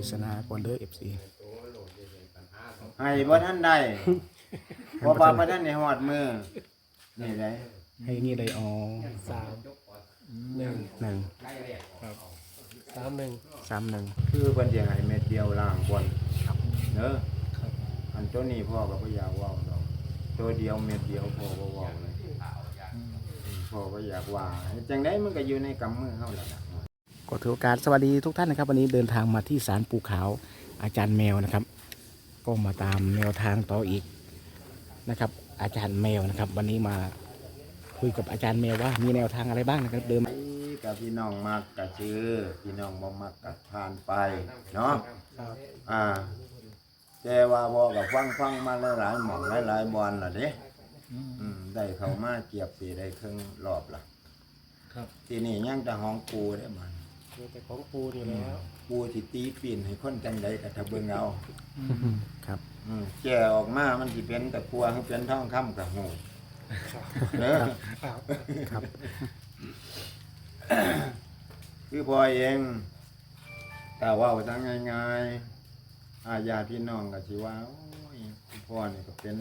ริศนาก่อนเด้อ FC ให้บ่ท่านได้เพราะว่าบ่ท่านได้ฮอดมือนี่ได้ให้นี่เลยอ๋อสามหนึ่งหนึ่งสามหนึ่งสามหนึ่งคือเพิ่นสิให้เม็ดเดียวล่างบนครับเด้อครับอันตัวนี้พ่อก็บ่อยากเว้าดอกตัวเดียวเม็ดเดียวพ่อบ่เว้าเลยพ่อก็อยากว่าจังไดมันก็อยู่ในกำมือเฮาแล้วล่ะ ก็ถือโอกาสสวัสดีทุกท่านนะครับ วันนี้เดินทางมาที่ศาลปู่ขาวอาจารย์แมวนะครับ ก็มาตามแนวทางต่ออีกนะครับ อาจารย์แมวนะครับ วันนี้มาคุยกับอาจารย์แมวว่ามีแนวทางอะไรบ้างนะครับเดิมไปกับพี่น้องมักก็ซื้อพี่น้องบ่มักก็ผ่านไปเนาะครับอ่าแต่ว่าบ่ก็ฟังฟังมาหลายๆหม่องหลายๆบอนล่ะเด้อืมได้เข้ามาเกียบสิได้ครึ่งรอบล่ะครับที่นี่ยังแต่ห้องปูได้มัน มีแต่ของปูนี่แล้ว ปูสิตีปีนให้คนจังใดก็ถ้าเบิ่งเอาครับ อืมแก่ออกมามันสิเป็นตะกัวคือเป็นทองคำกับหูเด้อครับครับคือพ่อเองแต่เว่าทั้งง่ายๆอาญาติพี่น้องก็สิว่าโอ้ยพ่อนี่ก็เป็น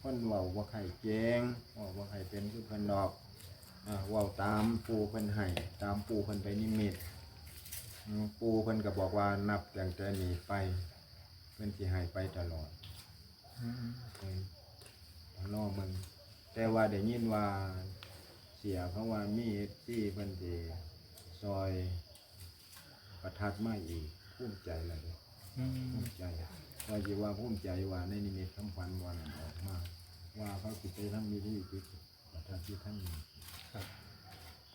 คนเว้าบ่ใครเก่งเว้าบ่ใครเป็นคือเพิ่นดอก อ่าเว้าตามปู่เพิ่นให้ตามปู่เพิ่นไปนิมิตอืมปู่เพิ่นก็บอกว่านับตั้งแต่นี้ไปเพิ่นสิให้ไปตลอดเพิ่นรอมึงแต่ว่าได้ยินว่าเสียเพราะว่ามีที่เพิ่นสิซอยประทัดมาอีกภูมิใจแล้วเด้ภูมิใจว่าจะว่าภูมิใจว่าในนิมิตคำพันวันออกมา ว่าเขาสิไปทำมีที่จิตประทับที่ท่านมีครับ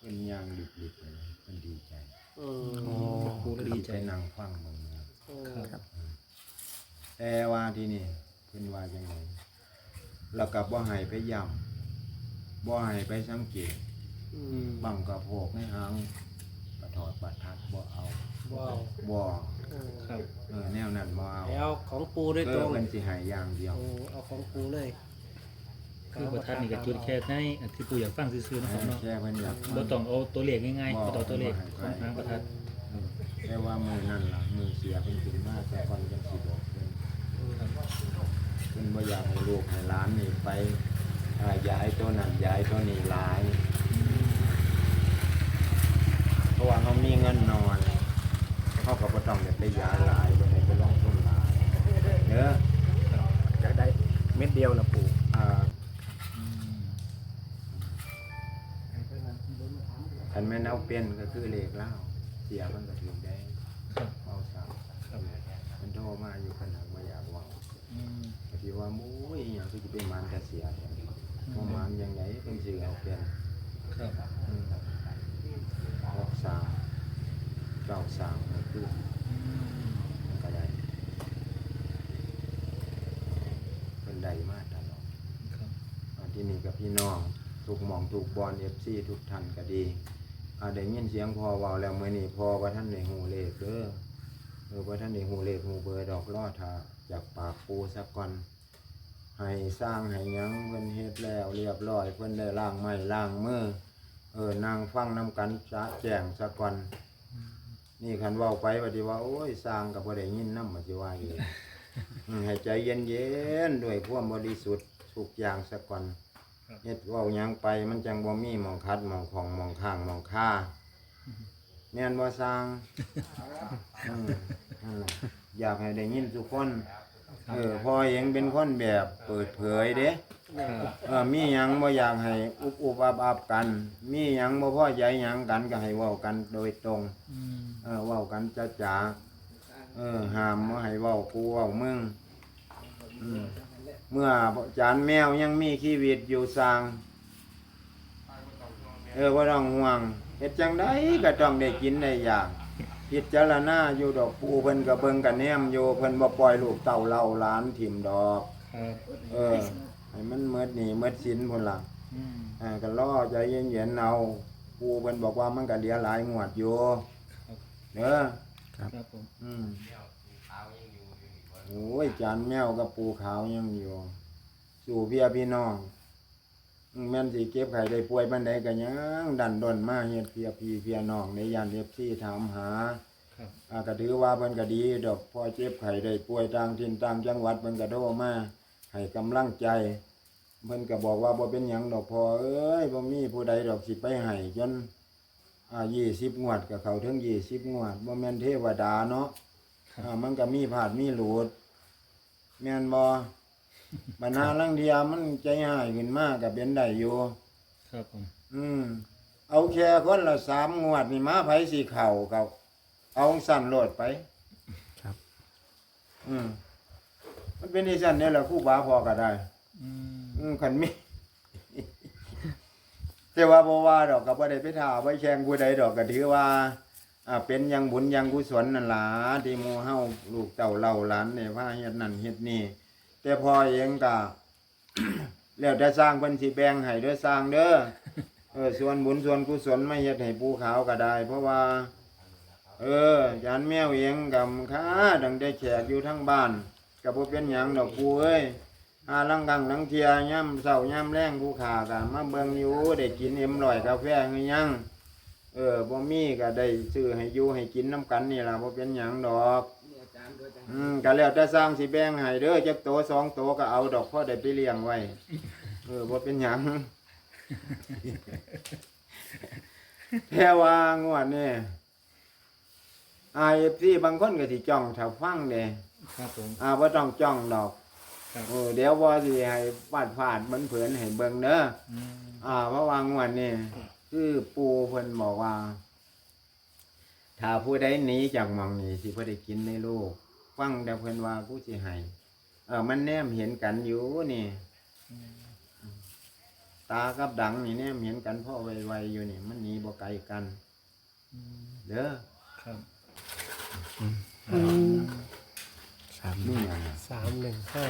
เป็นยางดิบดิบเลยเป็นดีใจอืมอ๋อปูดีใจไปนั่งฟังมึงนะครับ แต่ว่าที่นี่เพิ่นว่าจังไงแล้วกับบ่ให้ไปย่ำบ่ให้ไปสังเกตอืมบังกระโพกในหางกระถอดประทัดบ่เอาว้าวบ่อืมครับ เออแนวนั้นบ่เอาแล้วของปูด้วยเอตรองเพิ่นสิให้อย่างเดียว โอ้เอาของปูเลย คือประทัดนี่ก็จุดแค่ในอันที่ปู่อยากฟังซื่อๆนะครับเนาะแค่เพิ่นอยากบ่ต้องเอาตัวเลขง่ายๆบ่ต้องเอาตัวเลขของทางประทัดเออแต่ว่ามือนั่นล่ะมือเสียเป็นถึงมากแต่ก่อนจังสิบอกเพิ่นเพิ่นบ่อยากให้ลูกให้หลานนี่ไปอ่าย้ายตัวนั้นย้ายตัวนี้หลายเพราะว่าเขามีเงินน้อยเขาก็บ่ต้องอยากได้ย้ายหลายบ่ได้ไปลงทุนหลายเด้อจะได้เม็ดเดียวนะปู่ อ่าอันแม่นเอาเป็นก็คือเลขเล่าเสียมันก็ถือได้ครับ เอาสามครับมันโทรมาอยู่ขนาดว่าอยากเว่าอืมก็ที่ว่ามุ้ยอหย่างที่จะเป็นมันแต่เสียเนี่ยว่ามันยังไงเป็นสื่อเอาเป็นครับอืมออกสามเก้าสามก็คือมันก็ได้เป็นได้มากตลอด ครับอันที่นี่กับพี่น้องทุกหมองทุกบอลเอฟซีทุกท่านก็ดี อาได้ยินเสียงพอเบาแล้วเมื่อนี้พอว่าท่านในหูเลขเด้อเออว่าท่านในหูเลขหูเบอร์ดอกล่อถาจากปากปูสักก่อนให้สร้างให้ยังเพิ่นเฮ็ดแล้วเรียบร้อยเพิ่นได้ล้างไม้ล้างมือเออนางฟังน้กันจะแจ้งซะก่อนนี่คันว้าไปว่าสิว่าโอ้ยสร้างก็บ่ได้ยินนำว่าสิว่าอีกอืมให้ใจเย็นๆด้วยความบริสุทธิ์ทุกอย่างซะก่อน เฮ็ดเว้าหยังไป มันจังบ่มีหมองคัดหมองของหมองข้างหมองค่าแม่นบ่สร้างอืมนั่นล่ะอยากให้ได้ยินทุกคนเออพ่อเองเป็นคนแบบเปิดเผยเด้ครับเออมีหยังบ่อยากให้อุบอุบอับอับกัน มีหยังบ่พอใจหยังกันก็ให้เว้ากันโดยตรง อืมเออเว้ากันจ้าจ๋าเออห้ามบ่ให้เว้ากูเว้ามึงอืม เมื่อจานแมวยังมีชีวิตอยู่สร้างเออบ่ต้องห่วงเฮ็ดจังไดก็ต้องได้กินได้อย่างพิจารณาอยู่ดอกปูเพิ่นก็เบิ่งกันแนมอยู่เพิ่นบ่ปล่อยลูกเต้าเล่าหลานถิ่มดอกครับเออให้มันเมิดหนี่เมิดสินพุ่นล่ะอืมอ่าก็รอใจเย็นๆเอาปูเพิ่นบอกว่ามันก็เหลือหลายงวดอยู่เด้อครับผมอืม โอ้ยจานแมวกับปูขาวยังอยู่ สู่เพียพี่น้องอืมแม่นสิเก็บไข่ได้ป่วยปานใดก็ยังดันดนมาเฮ็ดเพียพี่เพียน้องในยานเอฟซีถามหาครับอ่าก็ถือว่าเพิ่นก็ดี ดอกพอเจ็บไข้ได้ป่วยต่างถิ่นต่างจังหวัดเพิ่นก็โทรมาให้กำลังใจเพิ่นก็บอกว่าบ่เป็นหยังดอกพอเอ้ยบ่มีผู้ใดดอกสิไปให้จนอ่า20งวดก็เข้าถึง20งวดบ่แม่นเทวดาเนาะครับอ่ามันก็มีผาดมีหลุด แม่นบ่ปัญหาลังเทียมันใจหายขึ้นมาก็เป็นได้อยู่ครับผม อืม เอาแค่คนละสามงวดนี่มาไผสิเข่าเก่าเอาสั่นโลดไปครับ อืม มันเป็นอีสั่นเนี่ยแหละครู่บาพอก็ได้ อืมอืมขันมี แต่ว่าบ่ว่าดอกก็บ่ได้ไปท่าไว้แข่งผู้ใดดอกก็ถือว่า อ่าเป็นอยังบุญอยังกุศลนั่นล่ะที่หมู่เฮาลูกเต่าเล่าหลานเนี่ยว่าเฮ็ดนั่นเฮ็ดนี่ แต่พอเองก็ แล้วแต่สร้างเพิ่นสิแบ่งให้เด้อสร้างเด้อเออส่วนบุญส่วนกุศลไม่เฮ็ดให้ปูขาวก็ได้ เพราะว่า เออจานแมวเองกับค้าดังได้แขกอยู่ทั้งบ้านก็บ่เป็นหยังดอกปูเอ้ยอาลังกังลังเทียย่ำเช้าย่ำแรงผู้ขาก็มาเบิ่งอยู่ได้กินเอ็มร่อยกาแฟคือหยัง เออบ่มีก็ได้ซื้อให้อยู่ให้กินน้ำกันนี่ล่ะบ่เป็นหยังดอก อืมก็แล้วแต่สร้างสิแบ่งให้เด้อจักโตสองโตก็เอาดอกพอได้ไปเลี้ยงไว้ เออบ่เป็นหยังแค่ว่างวดนี่ไอเอฟซีบางคนก็สิจ้องถ้าฟังเด้ครับผม อ่าบ่ต้องจ้องดอกครับ เออเดี๋ยวว่าสิให้ฟาดฟาดมันเผือนให้เบิ่งเด้ออืมอ่าเพราะว่างวดนี่ คือปูเพิ่นบอกว่า ถ้าผู้ใดหนีจากหมองนี้สิบ่ได้กินในโลกฟังแต่เพิ่นว่ากูสิให้เออ มันแนมเห็นกันอยู่นี่ ตากับดังนี่แนมเห็นกันพ่อไวๆอยู่นี่ มันหนีบ่ไกลกันอืมเด้อครับสามนี่หยังอะสามหนึ่งห้า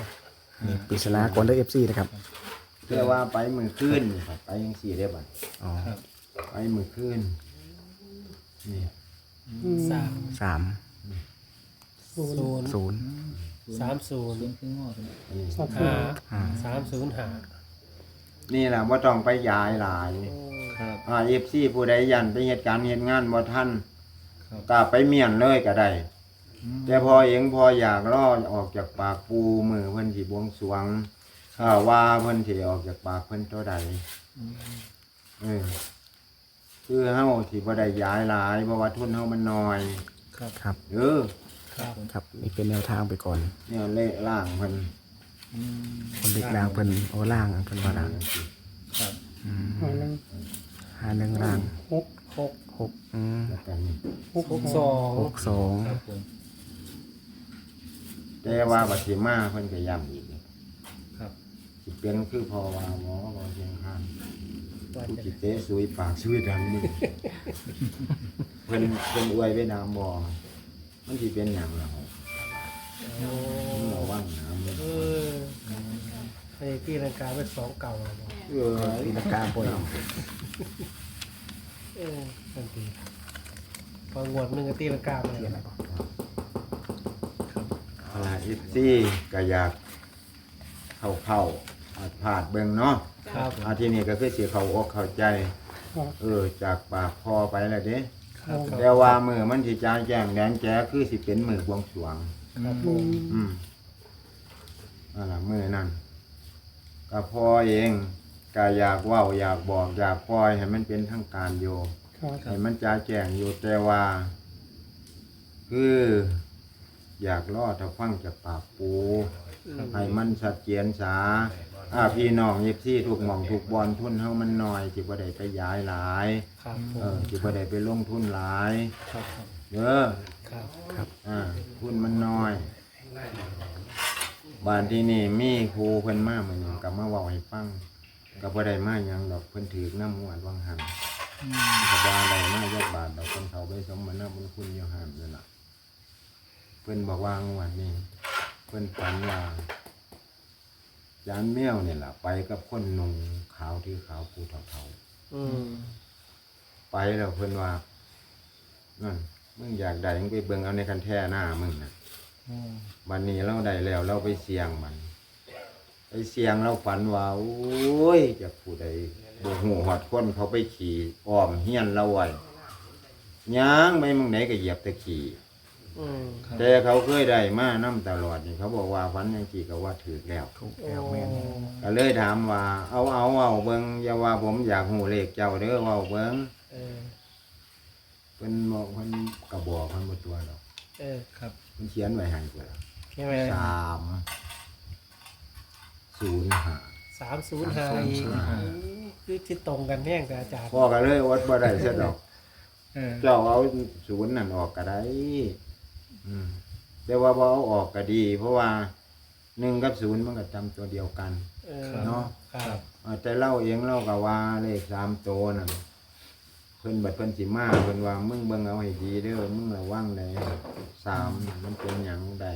นี่ปริศนาก่อนเด้อเอฟซีนะครับเพื่อว่าไปมือขึ้นไปยังสี่ได้บ่อ๋อ ครับ ไปมือขึ้นนี่สามสามศูนย์ศูนย์สามศูนย์ศูนย์ครึ่งงอดนี่ห้าห้าสามศูนย์ห้านี่แหละว่าต้องไปย้ายหลายครับอ่าเอฟซีผู้ใดยันไปเหตุการณ์เหตุงานบ่ท่านครับก็ไปเมียนเลยก็ได้อืมแต่พอเองพออยากล่อออกจากปากปูมือเพิ่นสิบวงสรวงอ่าว่าเพิ่นสิออกจากปากเพิ่นเท่าใดอืมเออ คือเฮาสิบ่ได้ย้ายหลายเพราะว่าทุนเฮามันน้อยครับ ครับเออครับผมครับนี่เป็นแนวทางไปก่อนเนี่ยเละล่างเพิ่นอืมคนเด็กนางเพิ่นโอ้ล่างเพิ่นว่าล่างครับอืมห้าหนึ่งล่างหกหกหกอืมแล้วกันนี่หกสองหกสองครับผมแต่ว่าบัดสิมาเพิ่นก็ย้ำอีกครับสิเป็นคือพอว่าห ผู้จะจิเตะสุยปากสุยดังมือเพิ่นเพิ่นอวยไว้น้ำบ่มันสิเป็นหยังล่ะครับโอ้มันบ่ว่างน้ำเลยเออไอ้ที่รังกาเป็นสองเก่าแล้วบ่เออตีลังกาปนเอาเออทันทีพองวดหนึ่งก็ตีลังกาไปเลยเอาล่ะอีซี่ก็อยากเข้าเข้าอาจพลาดเบิ่งเนาะ ครับอาทีนี้ก็คือสิเข้าอกเข้าใจเออ จากปากพอไปแล้วเด้ครับแต่ว่ามือมันสิจ้าแจ้งแดงแจ๋คือสิเป็นมือบวงสรวง ครับผมอืมนั่นล่ะมือนั่นก็พอเองก็อยากเว่าอยากบอกอยากปล่อยให้มันเป็นทางการอยู่ให้มันจ้าแจ้งอยู่แต่ว่า คือ อยากรอดถ้าฟังจากปากปู ให้มันชัดเจนสา อาพี่น้องยิบซี่ถูกหม่องถูกบอลทุนเฮามันน้อยจิบ่ได้ไปย้ายหลาย ครับผเอมอจิบ่ได้ไปลงทุนหลายครับครับเด้อ ครับอ่าทุนมันน้อยบ้านที่นี่มีครูเพิ่นมาเหมือนกันกับมาเว้าให้ฟังก็บ่ได้มาหยังดอกเพิ่นถือน้ำมวดวังหันอืมก็บ่ได้มายักบาทดอกเพิ่นเขาไปสมมานาบุญคุณอยู่หันนั่นล่ะเพิ่นบอกว่างวดนี้ เพิ่นฝันว่า จานแมวเนี่ยล่ะ ไปกับคนนุ่งขาวที่ขาวผู้เฒ่าอืมๆไปแล้วเพิ่นว่านั่นมึงอยากได้มึงไปเบิ่งเอาในคันแท่หน้ามึงน่ะอืมวันนี้เราได้แล้วเราไปเสี่ยงมันไปเสี่ยงเราฝันว่าโอ้ยจะผู้ใดบหูหอดคนเขาไปขี่อ้อมเฮียนเราไว้ย่างไปมึงไหนก็เหยียบแตะขี่ อืม ครับแต่เขาเคยได้มานํตลอดนี่เขาบอกว่าฝันจังซี่ก็ว่าถูกแล้วถูกโอ้แล้วแม่นก็เลยถามว่า เอาเอาเอาเบิ่งอย่าว่าผมอยากหูเลขเจ้าเด้อเว้าเบิ่งเออ เพิ่นบอกเพิ่นก็บอกเพิ่นบ่ตัวดอกเออครับ เพิ่นเขียนไว้ให้กูแล้วแค่ไหมสามศูนย์ห้า สามศูนย์ห้าอีก305อืมคือที่ตรงกันแน่งกับอาจารย์พ่อก็เลยอดบ่ได้ซะดอก เออ เจ้าเอาศูนย์นั่นออกก็ได้ อืมแต่ว่าบ่เอาออกก็ดี เพราะว่าหนึ่งกับศูนย์มันก็จำตัวเดียวกัน เออเนาะ ครับ อ่าแต่เล่าเองเล่าก็ว่าเลขสามตัวนั่นเพิ่นบัดเพิ่นสิมาเพิ่นว่ามึงเบิ่งเอาให้ดีเด้อมึงระวังได้สามมันเป็นหยังได้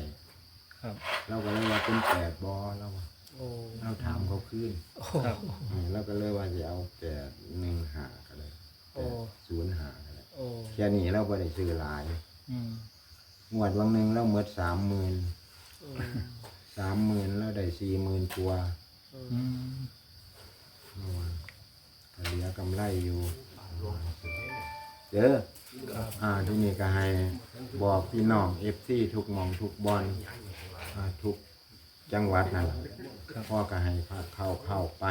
ครับ เราก็เลยว่าเป็นแปดบ่เราว่าโอ้เราถามเขาขึ้นโอ้ ครับ อืมเราก็เลยว่าจะเอาแปดหนึ่งหาก็เลยแปดศูนย์หาก็เลยโอ้แค่นี้เราบ่ได้ซื้อหลาย อืม งวดวันหนึ่งเราหมดสามหมื่นอืมสามหมื่นเราได้สี่หมื่นตัวอืมอืมเมื่อวานก็เหลือกำไรอยู่เด้อครับอ่าที่นี่ก็ให้บอกพี่น้องเอฟซีทุกหมองทุกบอลอ่าทุกจังหวัดนั่นแหละพ่อก็ให้พาเข้าเข้าไป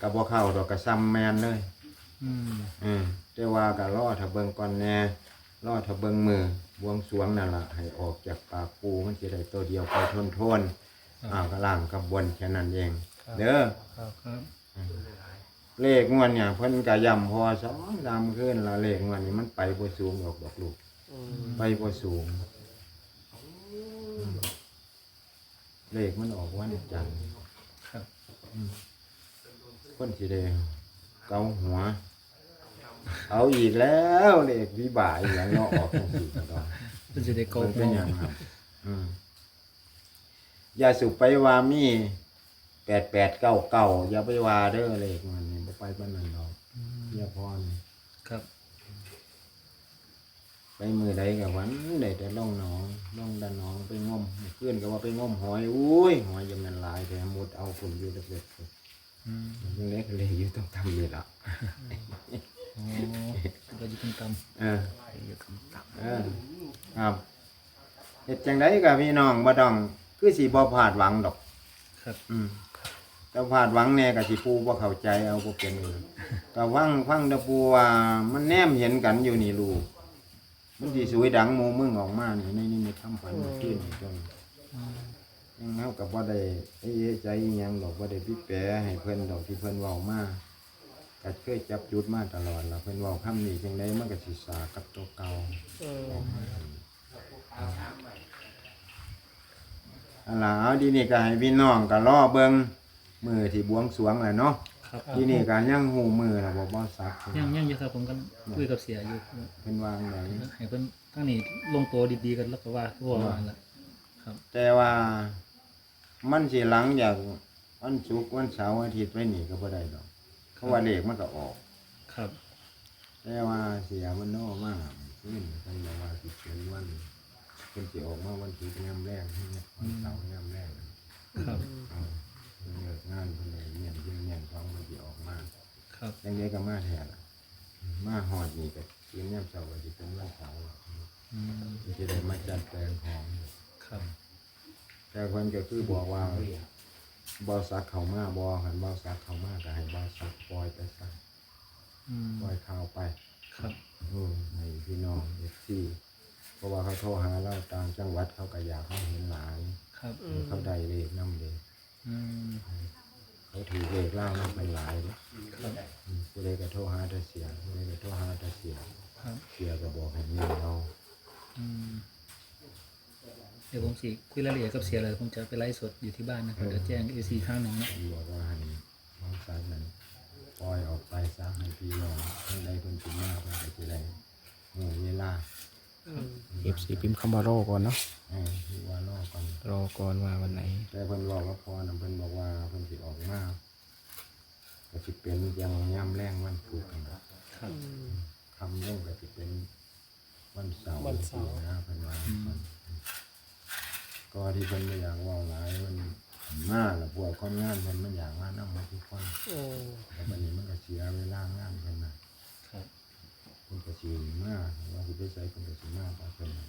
ก็บ่เข้าดอกก็ซ้ำแมนเลย อืมอืมแต่ว่าก็รอถ้าเบิ่งก่อนแน่รอถ้าเบิ่งมือ บวงสรวงนั่นล่ะให้ออกจากปากปูมันสิได้ตัวเดียวไปทนทนๆอ่าวก็ล่างกับบนแค่นั้นเอง เด้อครับครับเลขงวดเนี่ยเพิ่นก็ย้ำพอสองดำขึ้นแล้วเลขงวดนี้มันไปบ่สูงดอกดอกลูกอืมไปบ่สูงอืมเลขมันออกวันจันทร์ครับคนสิได้เกาหัว เอาอีกแล้วเลขวิบากอีหยังเนาะออกจังซี่ก็ต้องเป็นจะได้โกมันงเป็นหยังครับอืมอย่าสุไปว่ามีแปดแปดเก้าเก้าอย่าไปว่าเด้อเลขมันนี่บ่ไปปานนั้นดอกอย่าพรครับ ไปมือใดกับวันใดแต่ล่องหนองล่องดันหนองไปงมเพื่อนก็ว่าไปงมหอยอุ้ยหอยยังมันหลายแต่มุดเอาฝุ่นอยู่เล็กๆ อืมยังเล็กเลยอยู่ต้องทำนี่ละ โอ้ก็จะเป็นตำเอออยู่คำตับเออครับเฮ็ดจังไดกับพี่น้องบ่ต้อง คือสิบ่พลาดหวังดอก ครับอืมแต่พลาดหวังแน่กับสิปูบ่เข้าใจเอาบ่เป็นเลยก็วังฟังแตะปูว่ามันแนมเห็นกันอยู่นี่ลูกมันสิสวยดังหมู่มึงออกมานี่ในนี่มีคำฝันเมื่อคืนนี่จนอืมยังเฮากับว่าได้เอ้ยใจอิหยังดอกว่าได้พิแปรให้เพิ่นดอกที่เพิ่นเว้ามา ก็เคยจับจุดมาตลอดล่ะเพิ่นเว้าคำนี้จังไดมันก็สิสากับตัวเก่าเอออันล่ะเอาดีนี่ก็ให้พี่น้องก็รอเบิ่งมือที่บวงสรวงแหละเนาะครับทีนี่ก็ยังหูมือล่ะบ่บ่ซักยังยังอยู่ครับผมกันคุยกับเสียอยู่เพิ่นวางไดให้เพิ่นทั้งนี้ลงตัวดีๆกันแล้วก็ว่าทั่วว่าละครับ แต่ว่ามันสิหลังจากวันศุกร์วันเสาร์อาทิตย์ไว้นี่ก็บ่ได้ดอกเพ ราะว่าเลขมันก็ออก ครับ แต่ว่าเสียมันโน่มากขึ้นเป็นแบบว่าสิเป็นวันเป็นสิออกมาวันศุกร์ยามแรกเนี่ยวันเสาร์ยามแรกครับเอาเลิกงานเพิ่นเลยเงียบเงียบของมันสิออกมาครับยังไงก็มาแทนล่ะมาหอดนี่ก็คืนยามเสาร์ก็สิเป็นวันเสาร์อืมที่จะได้มาจัดแปลงของครับ แต่เพิ่นก็คือบอกว่า บ่ซักเข้ามาบ่หันบ่ซักเข้ามาก็ให้บ่ซักปล่อยไปซะอืมปล่อยข่าวไปครับ อืมให้พี่น้องเอฟซีเพราะว่าเขาโทรหาเราต่างจังหวัดเขาก็อยากให้เห็นหลานครับเขาได้เลขน้ำเลยอืม เขาถือเลขเล่าน้ำเป็นหลายเลยครับ อืมผู้ใดก็โทรหาแต่เสียผู้ใดก็โทรหาแต่เสียครับ เสียก็บอกให้มีเราอืมเดี๋ยวผมสิคุยรายละเอียดกับเสียเลยผมจะไปไลฟ์สดอยู่ที่บ้านนะครับเดี๋ยวแจ้งเอซีครั้งหนึ่งเนาะบอกว่าให้น้องสาวนั้นปล่อยออกไปซะให้พี่น้องทั้งใดคนสิมาเพิ่นก็สิได้หูเวลาอืมเอฟซีพิมพ์คำว่ารอก่อนเนาะเออที่ว่ารอก่อนรอก่อนว่าวันไหน แต่เพิ่นบอกว่าพอนะเพิ่นบอกว่าเพิ่นสิออกมาก็สิเป็นยังย่ำแรงวันพุธกันครับครับอืมคำลงก็สิเป็นวันเสาร์วันเสาร์นะเพิ่นว่า ก็ที่เพิ่นไม่อยากเว่าหลายมันมาแล้วพวกคนงานเพิ่นมันอยากมานำมาทุกคนเออแต่บัดนี้มันก็เสียเวลางานเพิ่นน่ะครับเพิ่นก็สิมาว่าสิที่ใส่เป็นก็สิมาบ่เพิ่นนะ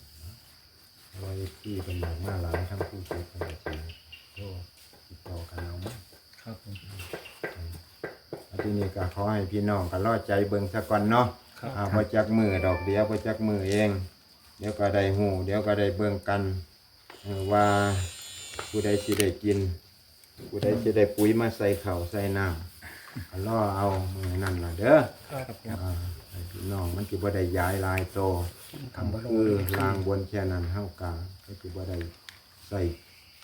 เพราะว่าที่เป็นอย่างมาหลายทั้งผู้เก็บเป็นก็สิโทรติดต่อกันเอามาครับผมอันที่นี่ก็ขอให้พี่น้องก็รอใจเบิ่งซะก่อนเนาะครับอ่าบ่จักมือดอกเดียวบ่จักมือเอง เดี๋ยวก็ได้หูเดี๋ยวก็ได้เบิ่งกันเออ ว่าผู้ใดสิได้กิน ผู้ใดสิได้ปุ๋ยมาใส่ข้าวใส่น้ำก็รอเอามือนั่นล่ะเด้อครับผมอ่าให้พี่น้องมันสิบ่ได้ย้ายหลายโตคำว่าคือลางบนแค่นั้นเฮากาก็คือบ่ได้ใส่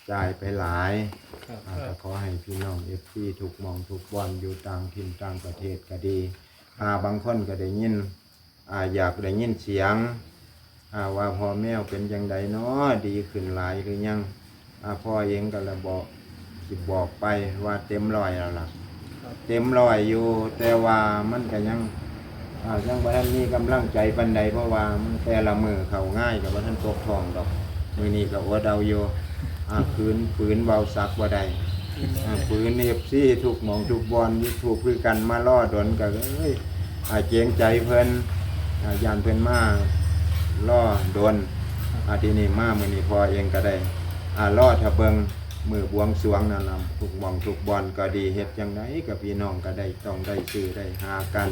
จ่ายไปหลายครับอ่าก็ขอให้พี่น้องเอฟซีทุกหมองทุกวันอยู่ต่างถิ่นต่างประเทศก็ดีอ่าบางคนก็ได้ยินอ่าอยากได้ยินเสียง อาว่าพ่อแม่เป็นยังไงเนาะดีขึ้นหลายหรือยังอาพ่อเองก็เลยบอกสิบอกไปว่าเต็มรอยแล้วล่ะ เต็มรอยอยู่ แต่ว่ามันก็ยังอายังบ่ทันมีกำลังใจปานใดเพราะว่ามันแต่ละมือเขาง่ายกับบ่าทันตกทองดอกมือนี้ก็อดเอาอยู่อาคืนฝืนเบาสักบ่ได้อ่าปืนเอฟซีทุกหมองทุกบอลยูทูบคือกันมาล่อดนกันเอ้ยอาเจียงใจเพิ่นอายานเพิ่นมาก ล่อดนอาทีนี้มามือนี้พอเองก็ได้อ่าล่อทะเบิงมือบวงสรวงนั่นล่ะทุกหมองทุกบอลก็ดีเฮ็ดจังไดกับพี่น้องก็ได้ต้องได้ซื้อได้หากัน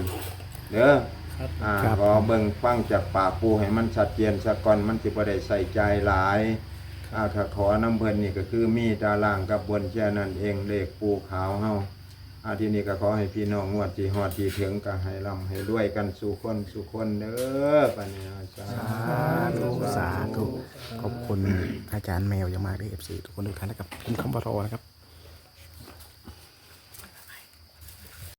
เด้อครับอ่าขอเบิ่งฟังจากปากปูให้มันชัดเจนซะก่อนมันสิบ่ได้ใส่ใจหลายอ่าถ้าขอน้ำเพิ่นนี่ก็คือมีตารางกับบนแค่นั้นเองเลขปูขาวเฮา อาทีนี้ก็ขอให้พี่น้องงวดที่หอดที่ถึงก็ให้ร่ำให้รวยกันสู่คนสู่คนเด้อปะเนี่ยสาสาธุสาธุขอบคุณอาจารย์แมวอย่างมากเลยเอฟซีทุกคนทุกท่านนะครับคุณคำว่ารอนะครับ